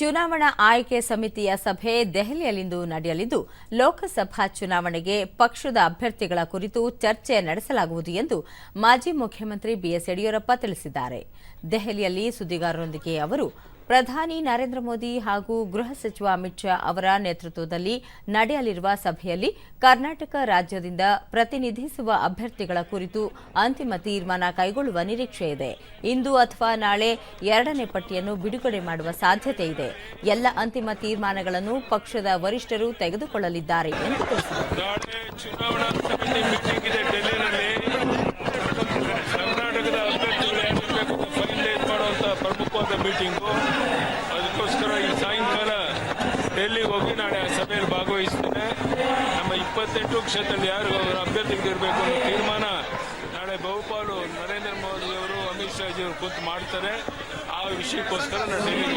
ಚುನಾವಣಾ ಆಯ್ಕೆ ಸಮಿತಿಯ ಸಭೆ ದೆಹಲಿಯಲ್ಲಿಂದು ನಡೆಯಲಿದ್ದು, ಲೋಕಸಭಾ ಚುನಾವಣೆಗೆ ಪಕ್ಷದ ಅಭ್ಯರ್ಥಿಗಳ ಕುರಿತು ಚರ್ಚೆ ನಡೆಸಲಾಗುವುದು ಎಂದು ಮಾಜಿ ಮುಖ್ಯಮಂತ್ರಿ ಬಿಎಸ್ ಯಡಿಯೂರಪ್ಪ ತಿಳಿಸಿದ್ದಾರೆ. ದೆಹಲಿಯಲ್ಲಿ ಸುದ್ದಿಗಾರರೊಂದಿಗೆ ಅವರು ಪ್ರಧಾನಿ ನರೇಂದ್ರ ಮೋದಿ ಹಾಗೂ ಗೃಹ ಸಚಿವ ಅಮಿತ್ ಶಾ ಅವರ ನೇತೃತ್ವದಲ್ಲಿ ನಡೆಯಲಿರುವ ಸಭೆಯಲ್ಲಿ ಕರ್ನಾಟಕ ರಾಜ್ಯದಿಂದ ಪ್ರತಿನಿಧಿಸುವ ಅಭ್ಯರ್ಥಿಗಳ ಕುರಿತು ಅಂತಿಮ ತೀರ್ಮಾನ ಕೈಗೊಳ್ಳುವ ನಿರೀಕ್ಷೆ ಇದೆ. ಇಂದು ಅಥವಾ ನಾಳೆ ಎರಡನೇ ಪಟ್ಟಿಯನ್ನು ಬಿಡುಗಡೆ ಮಾಡುವ ಸಾಧ್ಯತೆ ಇದೆ. ಎಲ್ಲ ಅಂತಿಮ ತೀರ್ಮಾನಗಳನ್ನು ಪಕ್ಷದ ವರಿಷ್ಠರು ತೆಗೆದುಕೊಳ್ಳಲಿದ್ದಾರೆ ಎಂದು ತಿಳಿಸಿದರು. ಡೆಲ್ಲಿಗೆ ಹೋಗಿ ನಾಳೆ ಆ ಸಭೆಯಲ್ಲಿ ಭಾಗವಹಿಸ್ತೇನೆ. ನಮ್ಮ ಇಪ್ಪತ್ತೆಂಟು ಕ್ಷೇತ್ರದಲ್ಲಿ ಯಾರು ಅಭ್ಯರ್ಥಿಗಳಿರಬೇಕು ಅನ್ನೋ ತೀರ್ಮಾನ ನಾಳೆ ಬಹುಪಾಲು ನರೇಂದ್ರ ಮೋದಿ ಅವರು ಅಮಿತ್ ಶಾಜಿ ಅವರು ಕುಂತು ಮಾಡ್ತಾರೆ. ಆ ವಿಷಯಕ್ಕೋಸ್ಕರ ನಾನು ಹೋಗ್ತೇನೆ